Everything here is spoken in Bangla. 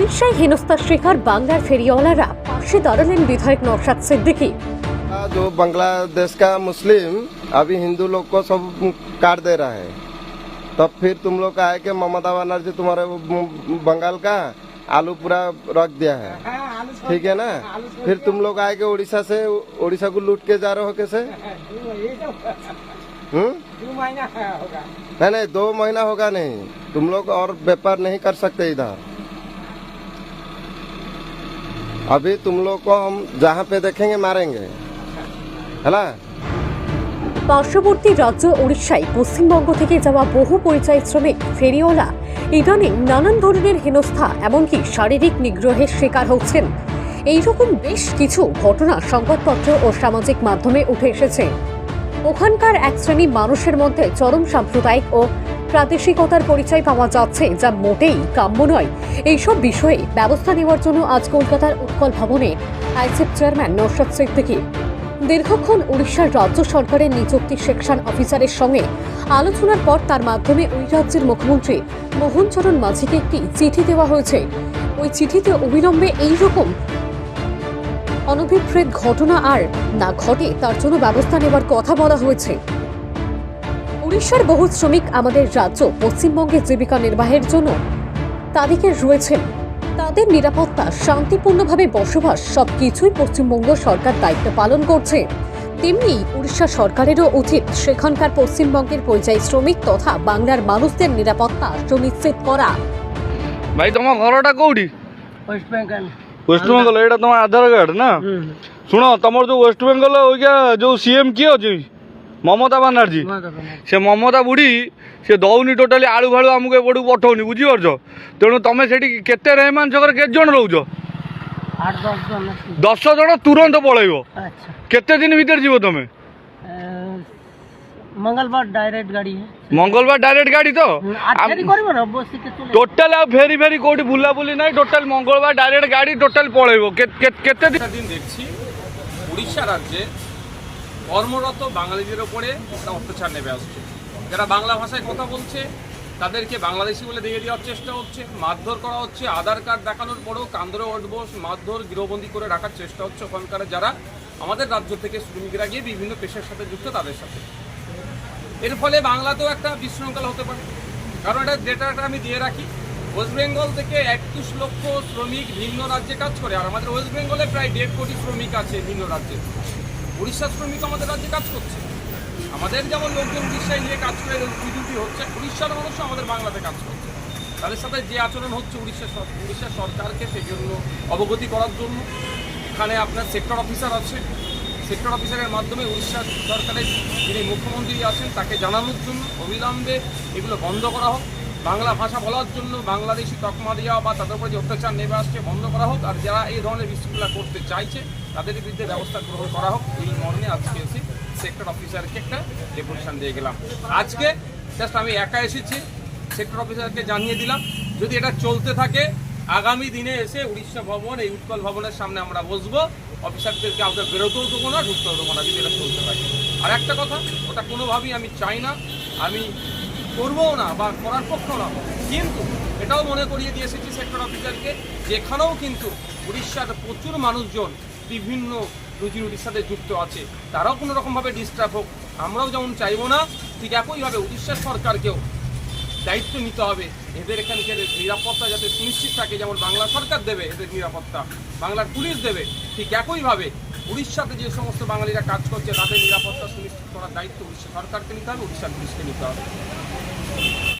উড়িষ্যায় হেনস্থার শিকার বাংলার ফেরিওয়ালারা পাশে দাঁড়ালেন বিধায়ক নওশাদ সিদ্দিকী जो बांग्लादेश का मुस्लिम अभी हिंदू लोग को सब काट दे रहा है तब फिर तुम लोग का है कि ममता बनर्जी तुम्हारे वो बंगाल का आलू पूरा रख दिया है ठीक है ना फिर तुम लोग आए के उड़ीसा से उड़ीसा को लूट के जा रहे हो कैसे हम्म नहीं नहीं दो महीना होगा नहीं तुम लोग और व्यापार नहीं कर सकते इधर अभी तुम लोग को हम जहाँ पे देखेंगे मारेंगे है ना পার্শ্ববর্তী রাজ্য উড়িষ্যায় পশ্চিমবঙ্গ থেকে যাওয়া বহু পরিচয় শ্রমিক ফেরিওয়ালা ইদানিং নানান ধরনের হেনস্থা এমনকি শারীরিক নিগ্রহের শিকার হচ্ছেন এইরকম বেশ কিছু ঘটনা সংবাদপত্র ও সামাজিক মাধ্যমে উঠে এসেছে ওখানকার এক শ্রেণী মানুষের মধ্যে চরম সাম্প্রদায়িক ও প্রাদেশিকতার পরিচয় পাওয়া যাচ্ছে, যা মোটেই কাম্য নয়। এইসব বিষয়ে ব্যবস্থা নেওয়ার জন্য আজ কলকাতার উৎকল ভবনে আইসিএফ চেয়ারম্যান নৌশাদ সিদ্দিকী। দীর্ঘক্ষণ উড়িষ্যার রাজ্য সরকারের নিযুক্তি সেকশন অফিসারের সঙ্গে আলোচনার পর তার মাধ্যমে ওই রাজ্যের মুখ্যমন্ত্রী মোহন চরণ মাঝিকে একটি চিঠি দেওয়া হয়েছে। ওই চিঠিতে অবিলম্বে এই রকম অনভিপ্রেত ঘটনা আর না ঘটে, তার জন্য ব্যবস্থা নেওয়ার কথা বলা হয়েছে। উড়িষ্যার বহু শ্রমিক আমাদের রাজ্য পশ্চিমবঙ্গে জীবিকা নির্বাহের জন্য তাদেরকে রয়েছেন। তাদের নিরাপত্তা শান্তিপূর্ণভাবে বসবাস সব কিছুই পশ্চিমবঙ্গ সরকার দায়িত্ব পালন করছে। তেমনি উড়িষ্যা সরকারেরও উচিত সেখানকার পশ্চিমবঙ্গের পরিযায়ী শ্রমিক তথা বাংলার মানুষদের নিরাপত্তা সুনিশ্চিত করা। ভাই তোমার ঘরটা কোটি ওয়েস্ট বেঙ্গল ওয়েস্ট বেঙ্গল এটা তোমার আধার কার্ড না? শুনো তোমার যে ওয়েস্ট বেঙ্গল ওইটা যে সিএম কি আছে? মমতা বানার্জী সে মমতা বুড়ি সে দৌনি টোটালি আলু ভাড়ু আমাকে এপটু পঠাওনি বুঝিপারছ? তেমন তুমি সেটি কেতে রেহমান ছকরে কে জন রোজ দশ জন তুরন্ত পড়াইব কেতে দিন ভিতরে যাব তুমি মঙ্গলবার ডাইরেক্ট গাড়ি মঙ্গলবার ডাইরেক্ট গাড়ি তো টোটাল ফেরি ভেরি ভেরি কোটি বুলাবুলি নাই টোটাল মঙ্গলবার ডাইরেক্ট গাড়ি টোটাল পড়াইব কেতে দিন দেখছি উড়িষ্যা রাজ্যে কর্মরত বাঙালিদের ওপরে একটা অত্যাচার নেমে আসছে। যারা বাংলা ভাষায় কথা বলছে, তাদেরকে বাংলাদেশি বলে দিয়ে দেওয়ার চেষ্টা হচ্ছে, মারধর করা হচ্ছে, আধার কার্ড দেখানোর পরেও কান্দরে উঠবো মারধর, গৃহবন্দী করে রাখার চেষ্টা হচ্ছে ওখানকার যারা আমাদের রাজ্য থেকে শ্রমিকরা গিয়ে বিভিন্ন পেশার সাথে যুক্ত তাদের সাথে। এর ফলে বাংলাতেও একটা বিশৃঙ্খলা হতে পারে। কারণ এটা ডেটাটা আমি দিয়ে রাখি, ওয়েস্ট বেঙ্গল থেকে একত্রিশ লক্ষ শ্রমিক ভিন্ন রাজ্যে কাজ করে, আর আমাদের ওয়েস্ট বেঙ্গলে প্রায় দেড় কোটি শ্রমিক আছে ভিন্ন রাজ্যে। উড়িষ্যার শ্রমিক আমাদের রাজ্যে কাজ করছে। আমাদের যেমন লোকজন উড়িষ্যায় নিয়ে কাজ করে বিদ্যুতি হচ্ছে উড়িষ্যার মানুষও আমাদের বাংলাতে কাজ করছে। তাদের সাথে যে আচরণ হচ্ছে উড়িষ্যা উড়িষ্যা সরকারকে সেজন্য অবগতি করার জন্য। এখানে আপনার সেক্টর অফিসার আছে। সেক্টর অফিসারের মাধ্যমে উড়িষ্যা সরকারের যিনি মুখ্যমন্ত্রী আছেন, তাকে জানানোর জন্য অবিলম্বে এগুলো বন্ধ করা হোক। বাংলা ভাষা বলার জন্য বাংলাদেশি তকমা দেওয়া বা তাদের উপরে যে অত্যাচার নেমে আসছে বন্ধ করা হোক, আর যারা এই ধরনের বিশৃঙ্খলা করতে চাইছে, তাদের বিরুদ্ধে ব্যবস্থা গ্রহণ করা হোক। এই মর্মে আজকে এসে সেক্টর অফিসারকে একটা ডেপুটেশন দিয়ে গেলাম। আজকে জাস্ট আমি একা এসেছি সেক্টর অফিসারকে জানিয়ে দিলাম, যদি এটা চলতে থাকে, আগামী দিনে এসে উড়িষ্যা ভবন, এই উৎকল ভবনের সামনে আমরা বসবো। অফিসারদেরকে কাউকে বেরোতেও দেবো না, ঢুকতেও দেবো না, যদি এটা চলতে থাকে। আর একটা কথা, ওটা কোনোভাবেই আমি চাই না। আমি করবও না বা করার পক্ষেও না। কিন্তু এটাও মনে করিয়ে দিয়ে এসেছি সেক্টর অফিসারকে যেখানেও কিন্তু উড়িষ্যার প্রচুর মানুষজন বিভিন্ন রুজি রুটির সাথে যুক্ত আছে। তারাও কোনো রকমভাবে ডিস্টার্ব হোক। আমরাও যেমন চাইব না, ঠিক একইভাবে উড়িষ্যার সরকারকেও দায়িত্ব নিতে হবে। এদের এখানকার নিরাপত্তা যাতে সুনিশ্চিত থাকে, যেমন বাংলা সরকার দেবে এদের নিরাপত্তা, বাংলার পুলিশ দেবে, ঠিক একইভাবে উড়িষ্যাতে যে সমস্ত বাঙালিরা কাজ করছে, তাদের নিরাপত্তা সুনিশ্চিত করার দায়িত্ব উড়িষ্যা সরকারকে নিতে হবে, উড়িষ্যার পুলিশকে নিতে হবে।